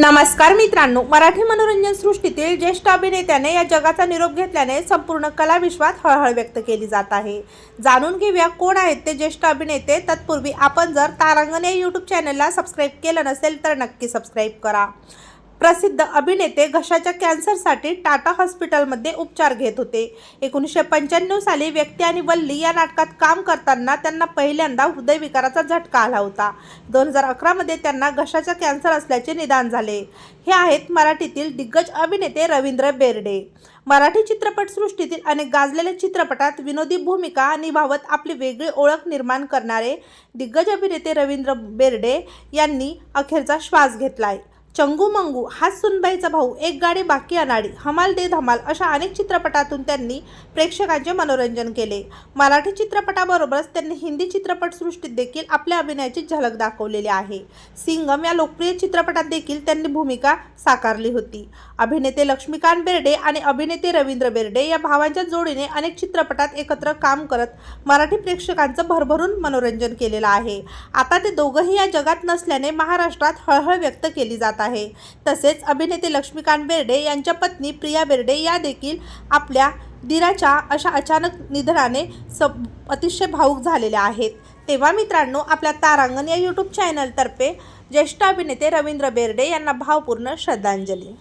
नमस्कार मित्रांनो मराठी मनोरंजन सृष्टीतील ज्येष्ठ अभिनेत्याने या जगाचा निरोप घेतल्याने संपूर्ण कला विश्वात हळहळ व्यक्त केली जात आहे. जाणून घेऊया कोण आहेत ते ज्येष्ठ अभिनेते. तत्पूर्वी आपण जर तारांगण या यूट्यूब चॅनलला सबस्क्राईब केलं नसेल तर नक्की सबस्क्राईब करा. प्रसिद्ध अभिनेते घशाच्या कॅन्सरसाठी टाटा हॉस्पिटलमध्ये उपचार घेत होते. एकोणीसशे पंच्याण्णव साली व्यक्ती आणि वल्ली या नाटकात काम करताना त्यांना पहिल्यांदा हृदयविकाराचा झटका आला होता. दोन हजार अकरामध्ये त्यांना घशाचा कॅन्सर असल्याचे निदान झाले. हे आहेत मराठीतील दिग्गज अभिनेते रवींद्र बेर्डे. मराठी चित्रपटसृष्टीतील अनेक गाजलेल्या चित्रपटात विनोदी भूमिका निभावत आपली वेगळी ओळख निर्माण करणारे दिग्गज अभिनेते रवींद्र बेर्डे यांनी अखेरचा श्वास घेतला आहे चंगू मंगू हा सुनबाईचा भाऊ एक गाडी बाकी अनाडी हमाल दे धमाल अशा अनेक चित्रपटातून त्यांनी प्रेक्षकांचे मनोरंजन केले. मराठी चित्रपटाबरोबरच त्यांनी हिंदी चित्रपटसृष्टीत देखील आपल्या अभिनयाची झलक दाखवलेली आहे. सिंगम या लोकप्रिय चित्रपटात देखील त्यांनी भूमिका साकारली होती. अभिनेते लक्ष्मीकांत बेर्डे आणि अभिनेते रवींद्र बेर्डे या भावांच्या जोडीने अनेक चित्रपटात एकत्र काम करत मराठी प्रेक्षकांचं भरभरून मनोरंजन केलेलं आहे. आता ते दोघंही या जगात नसल्याने महाराष्ट्रात हळहळ व्यक्त केली जात आहे. तसेच अभिनेते लक्ष्मीकांत बेर्डे यांच्या पत्नी प्रिया बेर्डे या देखील आपल्या दिराच्या अशा अचानक निधनाने सब अतिशय भावूक झालेल्या आहेत. तेव्हा मित्रांनो आपल्या तारांगण या यूट्यूब चॅनलतर्फे ज्येष्ठ अभिनेते रवींद्र बेर्डे यांना भावपूर्ण श्रद्धांजली.